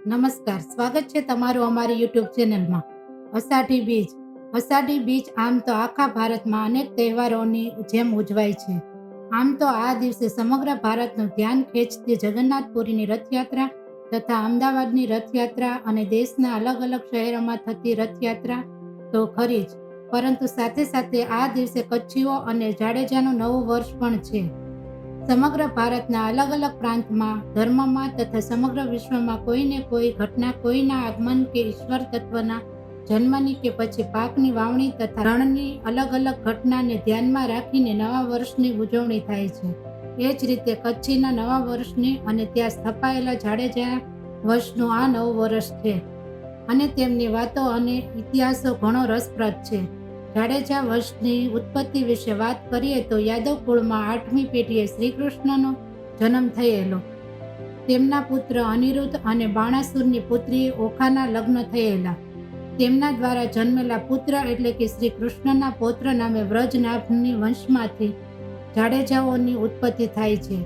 નમસ્કાર, સ્વાગત છે તમારું અમારી યુટ્યુબ ચેનલમાં. અષાઢી બીજ અષાઢી બીજ આમ તો આખા ભારતમાં અનેક તહેવારોની જેમ ઉજવાય છે. આમ તો આ દિવસે સમગ્ર ભારતનું ધ્યાન ખેંચતી જગન્નાથપુરીની રથયાત્રા તથા અમદાવાદની રથયાત્રા અને દેશના અલગ અલગ શહેરોમાં થતી રથયાત્રા તો ખરી જ, પરંતુ સાથે સાથે આ દિવસે કચ્છીઓ અને જાડેજાનું નવું વર્ષ પણ છે. સમગ્ર ભારતના અલગ અલગ પ્રાંતમાં, ધર્મમાં તથા સમગ્ર વિશ્વમાં કોઈને કોઈ ઘટના, કોઈના આગમન કે ઈશ્વર તત્વના જન્મની કે પછી પાકની વાવણી તથા રણની અલગ અલગ ઘટનાને ધ્યાનમાં રાખીને નવા વર્ષની ઉજવણી થાય છે. એ જ રીતે કચ્છીના નવા વર્ષની અને ત્યાં સ્થપાયેલા જાડેજા વર્ષનું આ નવું વર્ષ છે. અને તેમની વાતો અને ઇતિહાસો ઘણો રસપ્રદ છે. જાડેજા વંશની ઉત્પત્તિ વિશે વાત કરીએ તો યાદવ કુળમાં આઠમી પેઢીએ શ્રીકૃષ્ણનો જન્મ થયેલો. તેમના પુત્ર અનિરુદ્ધ અને બાણાસુરની પુત્રી ઓખાના લગ્ન થયેલા. તેમના દ્વારા જન્મેલા પુત્ર એટલે કે શ્રી કૃષ્ણના પૌત્ર નામે વ્રજનાભની વંશમાંથી જાડેજાઓની ઉત્પત્તિ થાય છે.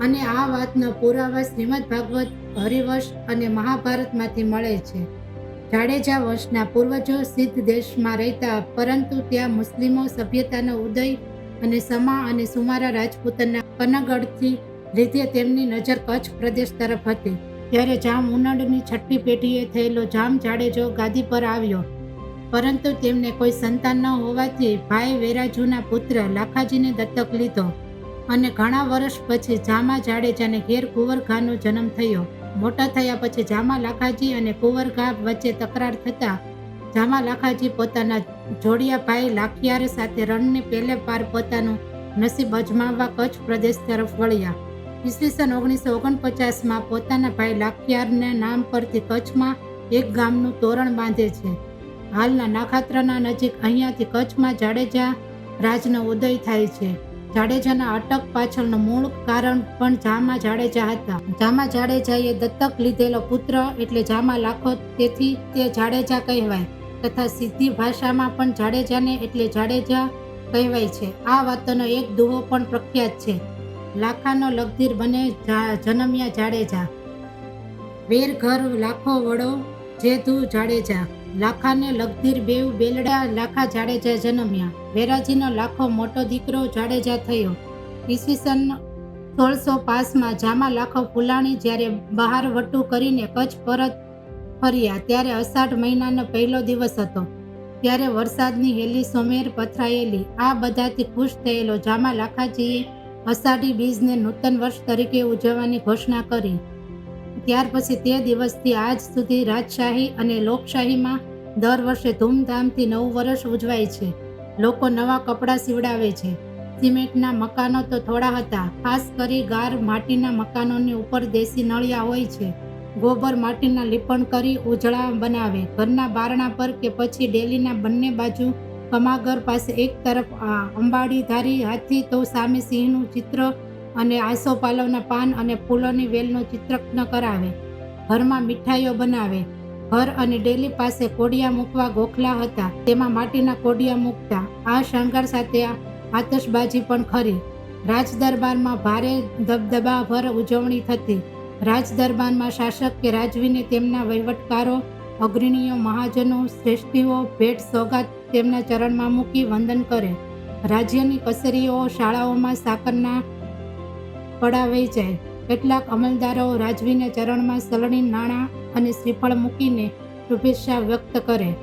અને આ વાતનો પુરાવા શ્રીમદ ભાગવત હરિવંશ અને મહાભારતમાંથી મળે છે. જાડેજા વંશના પૂર્વજો સિદ્ધ દેશમાં રહેતા, પરંતુ ત્યાં મુસ્લિમો સભ્યતાનો ઉદય અને સમા અને સુમારા રાજપૂતના પનગઢથી લીધે તેમની નજર કચ્છ પ્રદેશ તરફ હતી. ત્યારે જામ ઉનડની છઠ્ઠી પેઢીએ થયેલો જામ જાડેજો ગાદી પર આવ્યો. પરંતુ તેમને કોઈ સંતાન ન હોવાથી ભાઈ વેરાજુના પુત્ર લાખાજીને દત્તક લીધો અને ઘણા વર્ષ પછી જામા જાડેજાને ઘેર કુંવરઘાનો જન્મ થયો. મોટા થયા પછી જામા લાખાજી અને કુંવરઘા વચ્ચે તકરાર થતા જામા લાખાજી પોતાના જોડિયા ભાઈ લાખિયાર સાથે રણને પેલે પાર પોતાનું નસીબ અજમાવવા કચ્છ પ્રદેશ તરફ વળ્યા. ઈસવીસન ઓગણીસો ઓગણપચાસમાં પોતાના ભાઈ લાખિયારના નામ પરથી કચ્છમાં એક ગામનું તોરણ બાંધે છે. હાલના નાખાત્રના નજીક અહીંયાથી કચ્છમાં જાડેજા રાજનો ઉદય થાય છે. જાડેજાના અટક પાછળનું મૂળ કારણ પણ જામા જાડેજા હતા. જામા જાડેજાએ દત્તક લીધેલો પુત્ર એટલે જામા લાખો, તેથી તે જાડેજા કહેવાય તથા સીધી ભાષામાં પણ જાડેજાને એટલે જાડેજા કહેવાય છે. આ વાતનો એક દુહો પણ પ્રખ્યાત છે. લાખાનો લગધીર બને જનમ્યા જાડેજા. વેર ઘર લાખો વડો જે તું જાડેજા. લાખાને લગધીર બેવ બેલડા લાખા જાડેજા જન્મ્યા. વેરાજીનો લાખો મોટો દીકરો જાડેજા થયો. ઈસવીસન સોળસો પાંચમાં જામા લાખો ફુલાણી જ્યારે બહાર વટું કરીને કચ્છ પરત ફર્યા, ત્યારે અષાઢ મહિનાનો પહેલો દિવસ હતો. ત્યારે વરસાદની હેલી સોમેર પથરાયેલી. આ બધાથી ખુશ થયેલો જામા લાખાજીએ અષાઢી બીજને નૂતન વર્ષ તરીકે ઉજવવાની ઘોષણા કરી. ત્યાર પછી તે દિવસથી આજ સુધી રાજશાહી અને લોકશાહીમાં દર વર્ષે ધૂમધામથી નવું વર્ષ ઉજવાય છે. લોકો નવા કપડાં સીવડાવે છે. સિમેન્ટના મકાનો તો થોડા હતા, ખાસ કરી ગાર માટીના મકાનોની ઉપર દેશી નળિયા હોય છે. ગોબર માટીના લીપણ કરી ઉજળા બનાવે. ઘરના બારણા પર કે પછી ડેલીના બંને બાજુ કમાગર પાસે એક તરફ અંબાડી ધારી હાથી તો સામે સિંહનું ચિત્ર અને આસોપાલવના પાન અને ફૂલોની વેલનું ચિત્રજ્ઞ કરાવે. ઘરમાં મીઠાઈઓ બનાવે. ઘર અને ડેલી પાસે કોડિયા મૂકવા ગોખલા હતા. તેમાં માટીના કોડિયા મૂકતા. આ શણગાર સાથે આતશબાજી પણ ખરી. રાજ દરબારમાં ભારે દબદબાભર ઉજવણી થતી. રાજદરબારમાં શાસક કે રાજવીને તેમના વહીવટકારો, અગ્રણીઓ, મહાજનો, શ્રેષ્ઠીઓ, ભેટ, સોગાત તેમના ચરણમાં મૂકી વંદન કરે. રાજ્યની કચેરીઓ, શાળાઓમાં સાકરના પડાવાઈ જાય કેટલાક અમલદારો રાજવીને ચરણમાં સલણી નાણાં અને શ્રીફળ મૂકીને શુભેચ્છા વ્યક્ત કરે.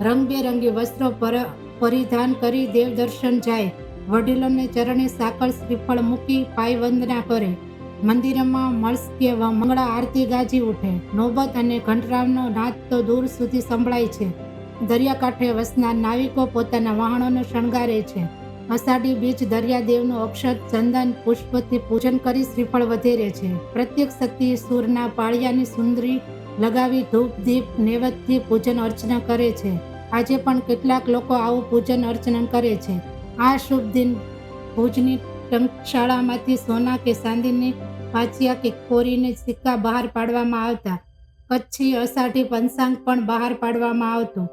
રંગબેરંગી વસ્ત્રો પર પરિધાન કરી દેવદર્શન જાય. વડીલોને ચરણે સાકર શ્રીફળ મૂકી પાય વંદના કરે. મંદિરમાં મળસ કે મંગળા આરતી ગાજી ઉઠે. નોબત અને ઘંટરાવનો નાદ તો દૂર સુધી સંભળાય છે. દરિયાકાંઠે વસનાર નાવિકો પોતાના વહાણોને શણગારે છે. અષાઢી બીજ દરિયાદેવનું અક્ષર ચંદન પુષ્પથી પૂજન કરી શ્રીફળ વધેરે છે. પ્રત્યેક સતી સૂરના પાળિયાની સુંદરી લગાવી ધૂપ, દીપ, નૈવેદ્યથી પૂજન અર્ચના કરે છે. આજે પણ કેટલાક લોકો આવું પૂજન અર્ચના કરે છે. આ શુભ દિન ભુજની ટંકશાળામાંથી સોના કે ચાંદીની પાછિયા કે કોરીને સિક્કા બહાર પાડવામાં આવતા, કચ્છી અષાઢી પંચાંગ પણ બહાર પાડવામાં આવતું.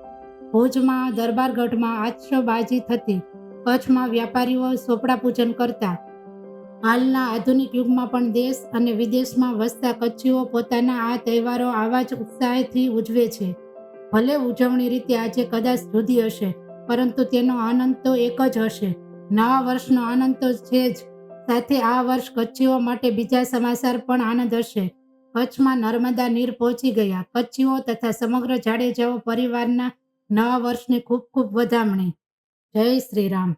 ભુજમાં દરબારગઢમાં આતશબાજી થતી. કચ્છમાં વ્યાપારીઓ સોપડા પૂજન કરતા. હાલના આધુનિક યુગમાં પણ દેશ અને વિદેશમાં વસતા કચ્છીઓ પોતાના આ તહેવારો આવા જ ઉત્સાહથી ઉજવે છે. ભલે ઉજવણી રીતે આજે કદાચ જુદી હશે, પરંતુ તેનો આનંદ તો એક જ હશે. નવા વર્ષનો આનંદ તો છે જ. સાથે આ વર્ષ કચ્છીઓ માટે બીજા સમાચાર પણ આનંદ હશે. કચ્છમાં નર્મદા નીર પહોંચી ગયા. કચ્છીઓ તથા સમગ્ર જાડેજાઓ પરિવારના નવા વર્ષની ખૂબ ખૂબ વધામણી. જય શ્રી રામ